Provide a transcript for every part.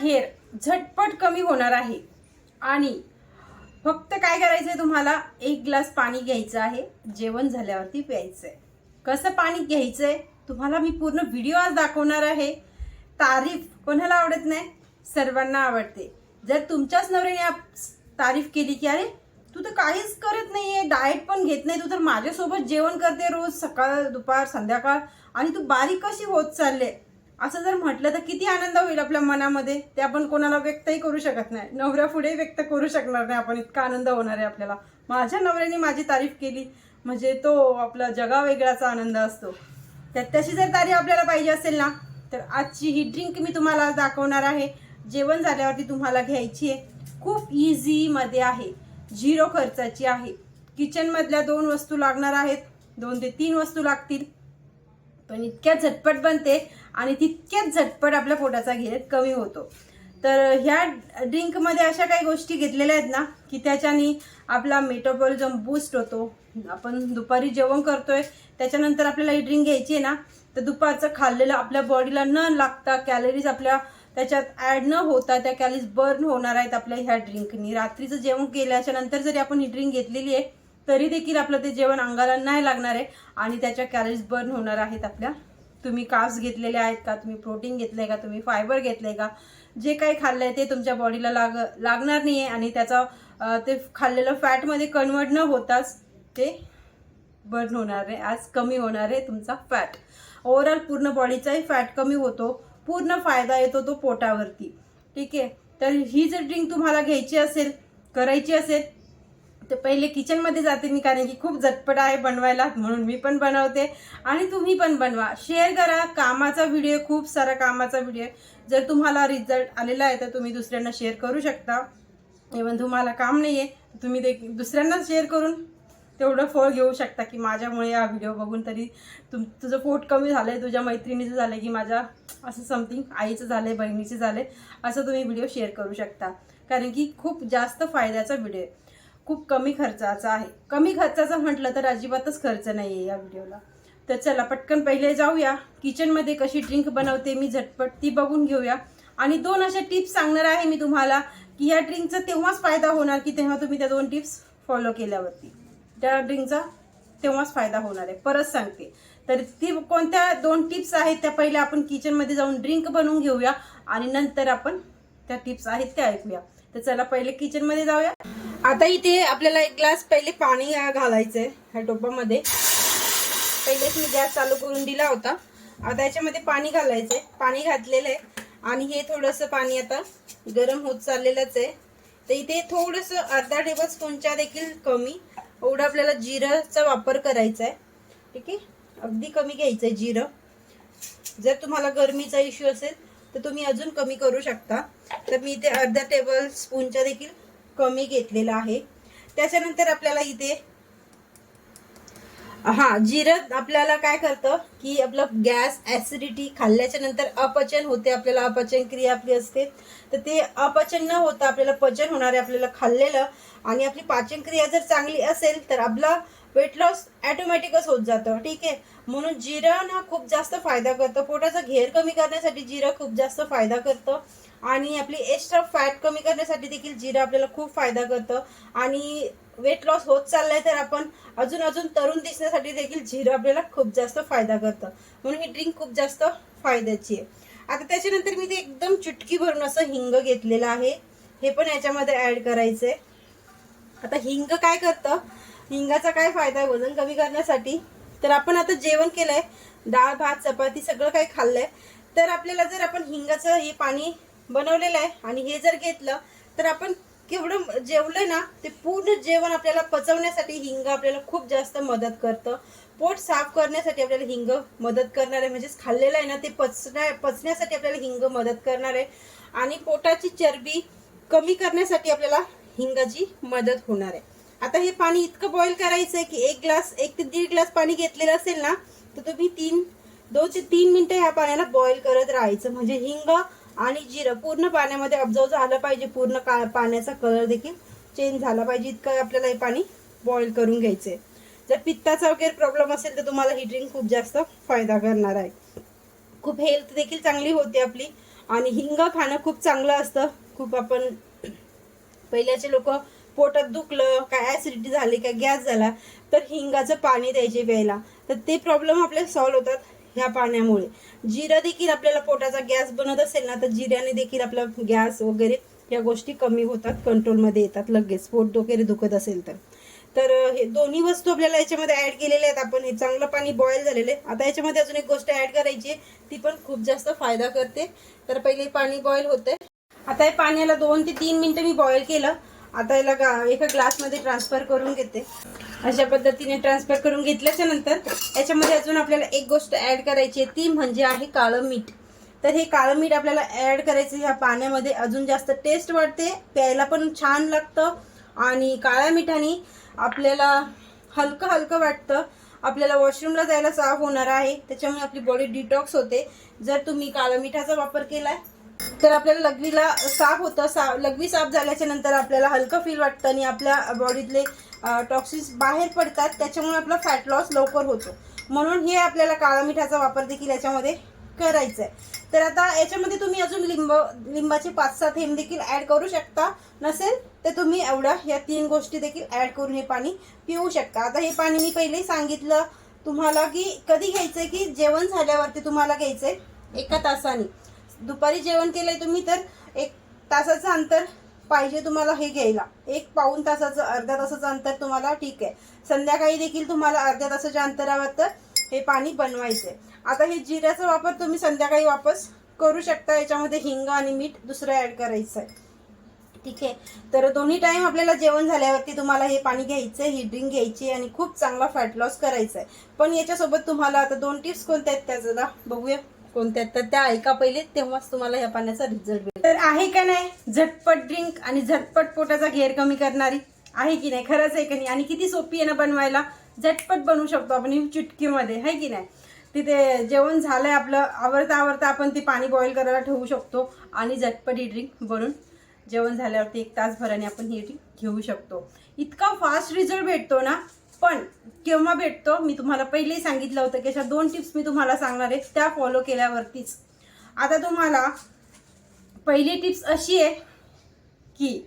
घेर झटपट कमी होणार आहे. आणि फक्त काय करायचं आहे तुम्हाला? एक ग्लास पाणी घ्यायचं आहे. जेवण झाल्यावरती प्यायचं आहे कसं पाणी घ्यायचं आहे तुम्हाला मी पूर्ण व्हिडिओ आज दाखवणार आहे. तारीफ कोणाला आवडत नाही? सर्वांना आवडते. जर तुमच्याच नवऱ्याने आप- तारीफ केली की अरे तू तर काहीच करत नाही आहे डाएट पण घेत नाही तू तर माझ्यासोबत जेवण करते रोज सकाळ दुपार संध्याकाळ आणि तू बारीक कशी होत चालले असं जर म्हटलं तर किती आनंद होईल आपल्या मनामध्ये? ते आपण कोणाला व्यक्तही करू शकत नाही. नवऱ्या पुढे व्यक्त करू शकणार नाही आपण. इतका आनंद होणार आहे आपल्याला. माझ्या नवऱ्याने माझी तारीफ केली. म्हणजे तो आपला जगा वेगळाचा आनंद असतो. त्यात तशी जर तारीफ आपल्याला पाहिजे असेल ना तर आजची ही ड्रिंक मी तुम्हाला दाखवणार आहे. जेवण झाल्यावरती तुम्हाला घ्यायची आहे. खूप इझीमध्ये आहे. झिरो खर्चाची आहे. किचनमधल्या दोन वस्तू लागणार आहेत. दोन ते तीन वस्तू लागतील. पण इतक्या झटपट बनते. आणि तितक्याच झटपट आपल्या पोटाचा घेर कमी होतो. तर ह्या ड्रिंकमध्ये अशा काही गोष्टी घेतलेल्या आहेत ना की त्याच्याने आपला मेटाबॉलिझम बूस्ट होतो. आपण दुपारी जेवण करतोय त्याच्यानंतर आपल्याला ही ड्रिंक घ्यायची आहे ना तर दुपारचं खाल्लेलं आपल्या बॉडीला न लागता कॅलरीज आपल्या त्याच्यात ॲड न होता त्या कॅलरीज बर्न होणार आहेत आपल्या ह्या ड्रिंकनी. रात्रीचं जेवण केल्याच्यानंतर जरी आपण ही ड्रिंक घेतलेली आहे तरी देखील आपलं ते जेवण अंगाला नाही लागणार आहे आणि त्याच्या कॅलरीज बर्न होणार आहेत आपल्या तुम्ही काप्स घेतलेले आहेत का? तुम्ही प्रोटीन घेतलंय का? तुम्ही फायबर घेतलंय का? जे काही खाल्लंय ते तुमच्या बॉडीला लाग लागणार नाही आहे आणि त्याचा ते खाल्लेलं फॅटमध्ये कन्वर्ट न होताच ते बर्न होणार आहे. आज कमी होणार आहे तुमचा फॅट ओवरऑल पूर्ण बॉडीचाही फॅट कमी होतो. पूर्ण फायदा येतो तो पोटावरती. ठीक आहे? तर ही जर ड्रिंक तुम्हाला घ्यायची असेल करायची असेल तर पहिले किचनमध्ये जाते मी कारण की खूप झटपट आहे बनवायला म्हणून मी पण बनवते. आणि तुम्ही पण बनवा. शेअर करा. कामाचा व्हिडिओ खूप सारा कामाचा व्हिडिओ जर तुम्हाला रिझल्ट आलेला आहे तर तुम्ही दुसऱ्यांना शेअर करू शकता. इवन तुम्हाला काम नाही आहे तुम्ही ते दुसऱ्यांना शेअर करून तेवढं फळ घेऊ शकता की माझ्यामुळे हा व्हिडिओ बघून तरी तुम तुझं पोट कमी झालं आहे तुझ्या मैत्रिणीचं झालं आहे की माझ्या असं समथिंग आईचं झालं आहे बहिणीचं झालं आहे असं तुम्ही व्हिडिओ शेअर करू शकता. कारण की खूप जास्त फायद्याचा व्हिडिओ आहे. खूप कमी खर्चाचा आहे. कमी खर्चाचा म्हटलं तर अजिबातच खर्च नाही आहे या व्हिडिओला. तर चला पटकन पहिले जाऊया. किचनमध्ये कशी ड्रिंक बनवते मी झटपट ती बघून घेऊया. आणि दोन अशा टिप्स सांगणार आहे मी तुम्हाला की या ड्रिंकचा तेव्हाच फायदा होणार की तेव्हा तुम्ही त्या दोन टिप्स फॉलो केल्यावरती. त्या ड्रिंकचा तेव्हाच फायदा होणार आहे. परत सांगते. तर ती कोणत्या दोन टिप्स आहेत त्या पहिल्या आपण किचनमध्ये जाऊन ड्रिंक बनवून घेऊया आणि नंतर आपण त्या टिप्स आहेत त्या ऐकूया. तर चला पहिले किचनमध्ये जाऊया. आता इथे आपल्याला एक ग्लास पहिले पाणी घालायचंय ह्या टोपामध्ये पहिलेच मी गॅस चालू करून दिला होता. आता याच्यामध्ये पाणी घालायचंय. पाणी घातलेलं आहे. आणि हे थोडंसं पाणी आता गरम होत चाललेलंच आहे. तर इथे थोडंसं अर्धा टेबल स्पूनच्या देखील कमी. एवढं आपल्याला जिरंचा वापर करायचा आहे ठीक आहे? अगदी कमी घ्यायचं आहे जिरं. जर तुम्हाला गरमीचा इश्यू असेल तर तुम्ही अजून कमी करू शकता. तर मी इथे अर्धा टेबल स्पूनच्या देखील कमी घेतलेला आहे. त्याच्यानंतर आपल्याला इथे हा जिरं आपल्याला काय करतं की आपलं गॅस ऍसिडिटी खाल्ल्याच्या नंतर अपचन होते आपल्याला अपचन क्रिया आपली असते. तर ते अपचन न होता आपल्याला पचन होणार आहे आपल्याला खाल्लेलं आणि आपली पाचन क्रिया जर चांगली असेल तर आपला वेट लॉस ॲटोमॅटिकच होत जातं. ठीक आहे? म्हणून जिरं ना खूप जास्त फायदा करतं. पोटाचा घेर कमी करण्यासाठी जिरं खूप जास्त फायदा करतं. आणि आपली एक्स्ट्रा फॅट कमी करण्यासाठी देखील जिरं आपल्याला खूप फायदा करतं. आणि वेट लॉस होत चाललाय तर आपण अजून अजून तरुण दिसण्यासाठी देखील जिरं आपल्याला खूप जास्त फायदा करतं. म्हणून ही ड्रिंक खूप जास्त फायद्याची आहे. आता त्याच्यानंतर मी ते एकदम चुटकी भरून असं हिंग घेतलेलं आहे. हे पण याच्यामध्ये ऍड करायचंय. आता हिंग काय करतं? हिंगाचा काय फायदा आहे? वजन कमी करण्यासाठी. तर आपण आता जेवण केलंय. डाळ भात चपाती सगळं काही खाल्लंय. तर आपल्याला जर आपण हिंगाचं हे पाणी बनवलेलं आहे. आणि हे जर घेतलं तर आपण केवढं जेवलं ना ते पूर्ण जेवण आपल्याला पचवण्यासाठी हिंग आपल्याला खूप जास्त मदत करतं. पोट साफ करण्यासाठी आपल्याला हिंग मदत करणार आहे. म्हणजेच खाल्लेलं आहे ना ते पचण्या पचण्यासाठी आपल्याला हिंग मदत करणार आहे. आणि पोटाची चरबी कमी करण्यासाठी आपल्याला हिंगाची मदत होणार आहे. आता हे पाणी इतकं बॉईल करायचं आहे की एक ग्लास एक ते दीड ग्लास पाणी घेतलेलं असेल ना तर तुम्ही तीन दोन ते तीन मिनटं ह्या पाण्याला बॉईल करत राहायचं. म्हणजे हिंग आणि जिरं पूर्ण पाण्यामध्ये अब्जव झालं पाहिजे. पूर्ण का पाण्याचा कलर देखील चेंज झाला पाहिजे. इतकं आपल्याला हे पाणी बॉईल करून घ्यायचं आहे जर पित्ताचा वगैरे प्रॉब्लेम असेल तर तुम्हाला ही ड्रिंक खूप जास्त फायदा करणार आहे. खूप हेल्थ देखील चांगली होते आपली. आणि हिंग खाणं खूप चांगलं असतं. खूप आपण पहिल्याचे लोक पोटात दुखलं काय ॲसिडिटी झाली काय गॅस झाला तर हिंगाचं पाणी द्यायचे प्यायला. तर ते प्रॉब्लेम आपले सॉल्व्ह होतात. ह्या पाण्यामुळे. जिरा देखील आपल्याला पोटाचा गॅस बनत असेल ना तर जिऱ्याने देखील आपला गॅस वगैरे या गोष्टी कमी होतात कंट्रोलमध्ये येतात लगेच. पोट वगैरे दुखत असेल तर. तर हे दोन्ही वस्तू आपल्याला याच्यामध्ये ॲड केलेल्या आहेत. आपण हे चांगलं पाणी बॉईल झालेलं आहे. आता याच्यामध्ये अजून एक गोष्ट ॲड करायची आहे. ती पण खूप जास्त फायदा करते. तर पहिले पाणी बॉईल होते आता हे पाण्याला दोन ते तीन मिनटं मी बॉईल केलं. आता याला गा एका ग्लासमध्ये ट्रान्सफर करून घेते. अशा पद्धतीने ट्रान्सफर करून घेतल्याच्या नंतर याच्यामध्ये अजून आपल्याला एक गोष्ट ऍड करायची आहे ती म्हणजे आहे काळं मीठ. तर हे काळं मीठ आपल्याला ऍड करायचं ह्या पाण्यामध्ये अजून जास्त टेस्ट वाढते प्यायला पण छान लागतं आणि काळ्या मिठाने आपल्याला हलकं हलकं वाटतं. आपल्याला वॉशरूमला जायला साफ होणार आहे त्याच्यामुळे आपली बॉडी डिटॉक्स होते. जर तुम्ही काळं मिठाचा वापर केलाय तर आपल्याला लघवीला साफ होतं सा लघवी साफ झाल्याच्यानंतर आपल्याला हलकं फील वाटतं आणि आपल्या बॉडीतले टॉक्सिन्स बाहेर पडतात त्याच्यामुळे आपला फॅट लॉस लवकर होतो. म्हणून हे आपल्याला काळा मिठाचा वापर देखील याच्यामध्ये करायचं आहे तर आता याच्यामध्ये तुम्ही अजून लिंब लिंबाचे पाच सात थेंब देखील ऍड करू शकता. नसेल तर तुम्ही एवढ्या या तीन गोष्टी देखील ऍड करून हे पाणी पिऊ शकता. आता हे पाणी मी पहिलेही सांगितलं तुम्हाला की कधी घ्यायचंय की जेवण झाल्यावरती तुम्हाला घ्यायचंय एका तासाने. दुपारी जेवण केलंय तुम्ही तर एक तासाचं अंतर पाहिजे तुम्हाला हे घ्यायला. एक पाऊन तासाचं अर्ध्या तासाचं अंतर तुम्हाला ठीक आहे. संध्याकाळी देखील तुम्हाला अर्ध्या तासाच्या अंतरावर तर हे पाणी बनवायचंय. आता हे जिऱ्याचा वापर तुम्ही संध्याकाळी वापस करू शकता याच्यामध्ये हिंग आणि मीठ दुसरं ऍड करायचं आहे ठीक आहे? तर दोन्ही टाइम आपल्याला जेवण झाल्यावरती तुम्हाला हे पाणी घ्यायचं आहे ही ड्रिंक घ्यायची आणि खूप चांगला फॅट लॉस करायचा आहे पण याच्यासोबत तुम्हाला आता दोन टिप्स कोणत्या आहेत त्याचा बघूया. कोणत्या? तर त्या ऐका पहिले तेव्हाच तुम्हाला ह्या पाण्याचा रिझल्ट मिळेल तर आहे का नाही? झटपट ड्रिंक आणि झटपट पोटाचा घेर कमी करणारी. आहे की नाही? खरंच आहे की नाही? आणि किती सोपी आहे ना बनवायला? झटपट बनवू शकतो आपण चिटकीमध्ये चुटकीमध्ये आहे की नाही? तिथे जेवण झालंय आपलं आवडता आवडता आपण ती पाणी बॉईल करायला ठेवू शकतो आणि झटपट ही ड्रिंक बनवून जेवण झाल्यावरती एक तासभराने आपण ही ड्रिंक घेऊ शकतो. इतका फास्ट रिझल्ट भेटतो ना पण केव्हा भेटतो? मी तुम्हाला पहिलेही सांगितलं होतं की अशा दोन टिप्स मी तुम्हाला सांगणार आहे. त्या फॉलो केल्यावरतीच. आता तुम्हाला पहिली टिप्स अशी आहे की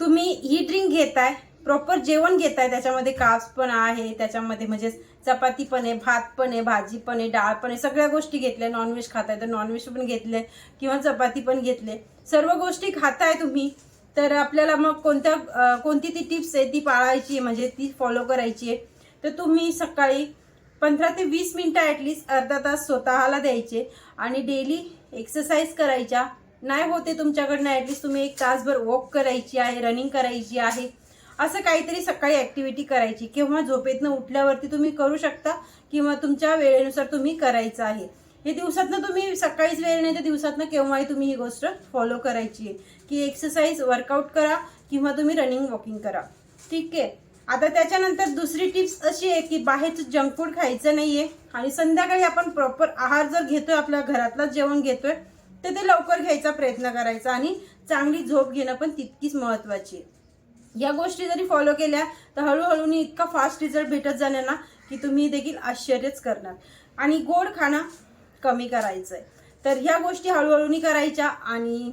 तुम्ही ही ड्रिंक घेताय प्रॉपर जेवण घेताय त्याच्यामध्ये काप्स पण आहे त्याच्यामध्ये म्हणजे चपाती पण आहे भात पण आहे भाजी पण आहे डाळ पण आहे सगळ्या गोष्टी घेतल्या. नॉनव्हेज खाताय तर नॉनव्हेज पण घेतले किंवा चपाती पण घेतले सर्व गोष्टी खाताय तुम्ही तर आपल्याला मग कोणत्या कोणती ती टिप्स आहे ती पाळायची आहे म्हणजे ती फॉलो करायची आहे. तर तुम्ही सकाळी पंधरा ते वीस मिनटं ॲटलिस्ट अर्धा तास स्वतःला द्यायचे आणि डेली एक्सरसाइज करायच्या. नाही होते तुमच्याकडनं ॲटलिस्ट तुम्ही एक तासभर वॉक करायची आहे रनिंग करायची आहे. असं काहीतरी सकाळी ॲक्टिव्हिटी करायची किंवा झोपेतनं उठल्यावरती तुम्ही करू शकता किंवा तुमच्या वेळेनुसार तुम्ही करायचं आहे. हे दिवसातनं तुम्ही सकाळीच वेळ नाही तर दिवसातनं केव्हाही तुम्ही ही गोष्ट फॉलो करायची आहे. की एक्सरसाइज वर्कआउट करा किंवा तुम्ही रनिंग वॉकिंग करा. ठीक आहे? आता त्याच्यानंतर दुसरी टिप्स अशी आहे की बाहेरचं जंक फूड खायचं नाही आहे आणि संध्याकाळी आपण प्रॉपर आहार जर घेतोय आपल्या घरातलाच जेवण घेतोय तर ते लवकर घ्यायचा प्रयत्न करायचा आणि चांगली झोप घेणं पण तितकीच महत्त्वाची आहे. या गोष्टी जरी फॉलो केल्या तर हळूहळूनी इतका फास्ट रिझल्ट भेटत जाणार ना की तुम्ही देखील आश्चर्यच करणार. आणि गोड खाणं कमी करायचं आहे तर ह्या गोष्टी हळूहळूनी करायच्या आणि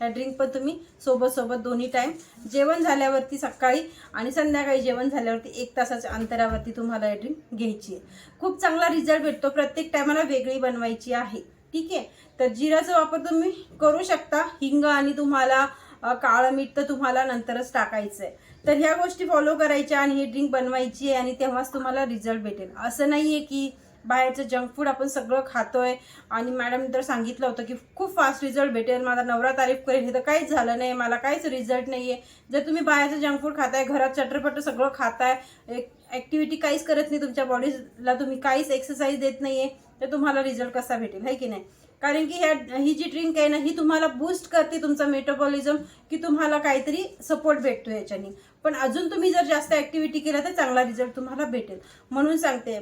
ह्या ड्रिंक पण तुम्ही सोबत सोबत दोन्ही टाईम जेवण झाल्यावरती सकाळी आणि संध्याकाळी जेवण झाल्यावरती एक तासाच्या अंतरावरती तुम्हाला ही ड्रिंक घ्यायची आहे. खूप चांगला रिझल्ट भेटतो. प्रत्येक टायमाला वेगळी बनवायची आहे. ठीक आहे? तर जिराचा वापर तुम्ही करू शकता. हिंग आणि तुम्हाला काळं मीठ तर तुम्हाला नंतरच टाकायचं आहे तर ह्या गोष्टी फॉलो करायच्या आणि ही ड्रिंक बनवायची आहे आणि तेव्हाच तुम्हाला रिझल्ट भेटेल. असं नाही आहे की बाहेरचं जंक फूड आपण सगळं खातोय. आणि मॅडम तर सांगितलं होतं की खूप फास्ट रिझल्ट भेटेल. माझा नवरा तारीफ करेल. हे तर काहीच झालं नाही. मला काहीच रिझल्ट नाही आहे जर तुम्ही बाहेरचं जंक फूड खाताय घरात चटरपट सगळं खाताय एक ॲक्टिव्हिटी काहीच करत नाही तुमच्या बॉडीला तुम्ही काहीच एक्सरसाइज देत नाही आहे तर तुम्हाला रिझल्ट कसा भेटेल? आहे की नाही? कारण की ह्या ही जी ड्रिंक आहे ना ही तुम्हाला बूस्ट करते तुमचा मेटाबॉलिझम की तुम्हाला काहीतरी सपोर्ट भेटतो याच्याने. पण अजून तुम्ही जर जास्त ॲक्टिव्हिटी केल्या तर चांगला रिझल्ट तुम्हाला भेटेल. म्हणून सांगते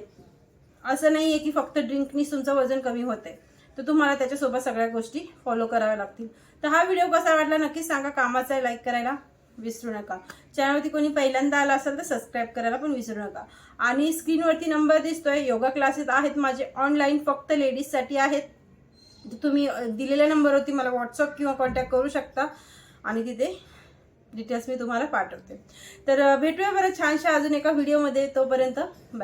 असं नाही आहे की फक्त ड्रिंकनीच तुमचं वजन कमी होते तर तुम्हाला त्याच्यासोबत सगळ्या गोष्टी फॉलो कराव्या लागतील. तर हा व्हिडिओ कसा वाटला नक्कीच सांगा. कामाचा आहे लाईक करायला विसरू नका. चॅनलवरती कोणी पहिल्यांदा आला असेल तर सबस्क्राईब करायला पण विसरू नका. आणि स्क्रीनवरती नंबर दिसतोय. योगा क्लासेस आहेत माझे ऑनलाईन फक्त लेडीजसाठी आहेत. तुम्ही दिलेल्या नंबरवरती मला व्हॉट्सअप किंवा कॉन्टॅक्ट करू शकता. आणि तिथे डिटेल्स मी तुम्हाला पाठवते. तर भेटूया बरं छानशा अजून एका व्हिडिओमध्ये तोपर्यंत बाय